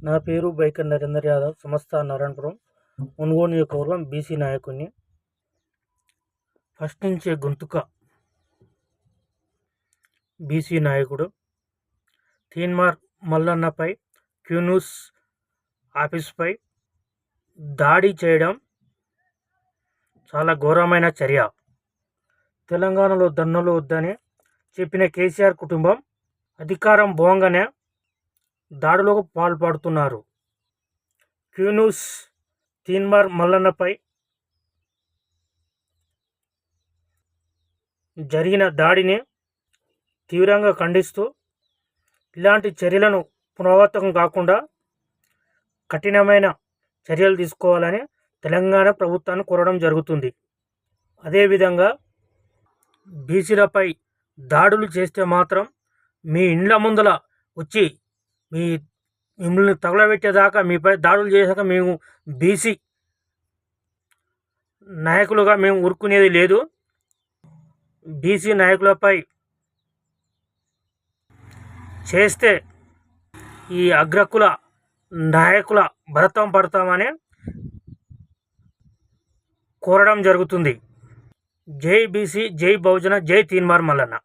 నా పేరు బైకర్ నరేందర్ యాదవ్ సంస్థ నారాయణపురం ఒంగోలు నియోజకవర్గం బీసీ నాయకుని ఫస్ట్ నుంచే గొంతుక బీసీ నాయకుడు. తీన్మార్ మల్లన్నపై క్యూన్యూస్ ఆఫీస్పై దాడి చేయడం చాలా ఘోరమైన చర్య. తెలంగాణలో దన్నులు వద్దని చెప్పిన కేసీఆర్ కుటుంబం అధికారం పోగానే దాడులకు పాల్పడుతున్నారు. క్యూనూస్ తీన్మార్ మల్లన్నపై జరిగిన దాడిని తీవ్రంగా ఖండిస్తూ ఇలాంటి చర్యలను పునరావృతం కాకుండా కఠినమైన చర్యలు తీసుకోవాలని తెలంగాణ ప్రభుత్వాన్ని కోరడం జరుగుతుంది. అదేవిధంగా బీసీలపై దాడులు చేస్తే మాత్రం మీ ఇండ్ల ముందల వచ్చి మీ మిమ్మల్ని తగలబెట్టేదాకా మీపై దాడులు చేశాక మేము బీసీ నాయకులుగా మేము ఊరుకునేది లేదు. బీసీ నాయకులపై చేస్తే ఈ అగ్రకుల నాయకుల భరతం పడతామని కోరడం జరుగుతుంది. జై బీసీ జై బహుజన జై తీన్మార్ మల్లన్న.